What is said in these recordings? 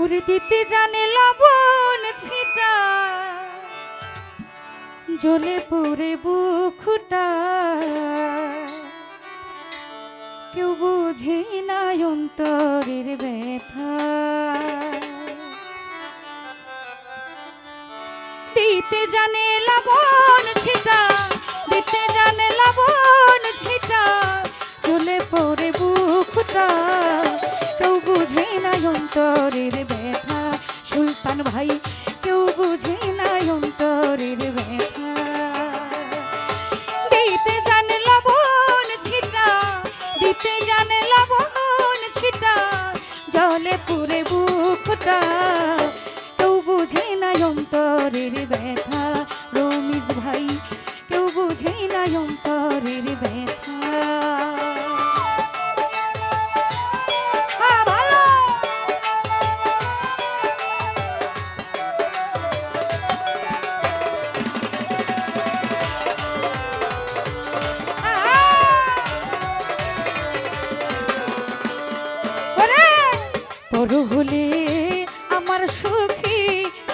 উড়ে দিতে জানে লবণ ছিটা। জ্বলে পড়ে বুকুটা। কেউ বুঝে না অন্তরের ব্যথা। দিতে জানে লবণ ছিটা, দিতে জানে লবণ ছিটা। চলে পড়ে বুকটা, কেউ বুঝে না অন্তরের বুকটা কেউ বুঝে না অন্তরের ব্যথা। রমিজ ভাই কেউ বুঝে না অন্তরের ব্যথা। হ্যাঁ, বড়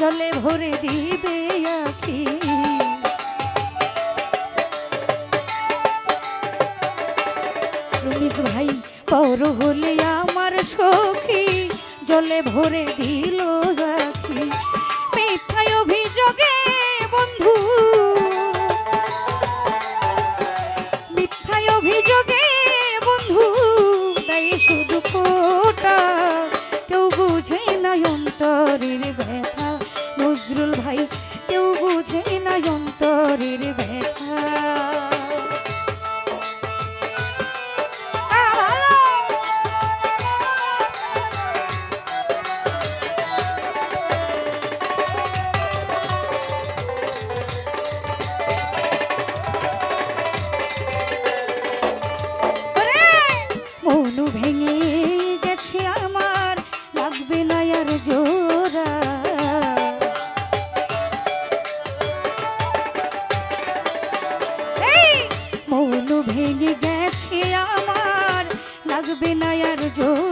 জলে ভরে দিবে আখি। রমিস ভাই পর হলে আমার সখী জলে ভরে দিল লাগবে না আর জোড়া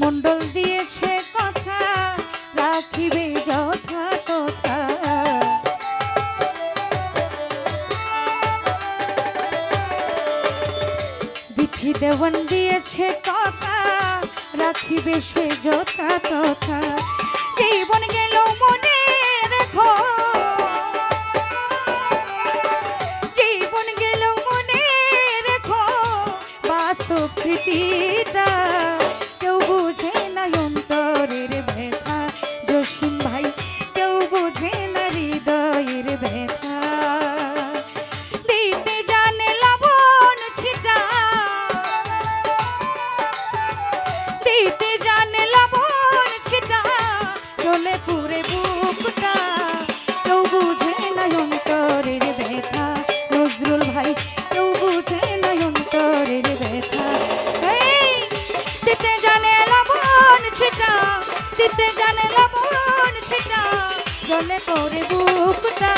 মন্ডল দিয়েছে কথা, রাখিবে যথা তথা। বিধি দেওয়ান দিয়েছে কথা, রাখিবে সে যথা তথা। জীবন গেল মনে রেখো জীবন গেল মনে রেখো বাস্তব স্মৃতিটা জলে পরে বুকটা,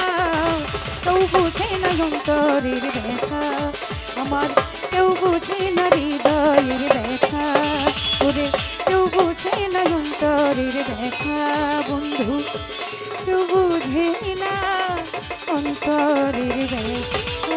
কেউ বুঝে না অন্তরের ব্যথা। আমার কেউ বুঝে না হৃদয়ের ব্যথা। ওরে, কেউ বুঝে না অন্তরের ব্যথা। বন্ধু, কেউ বুঝে না অন্তরের ব্যথা।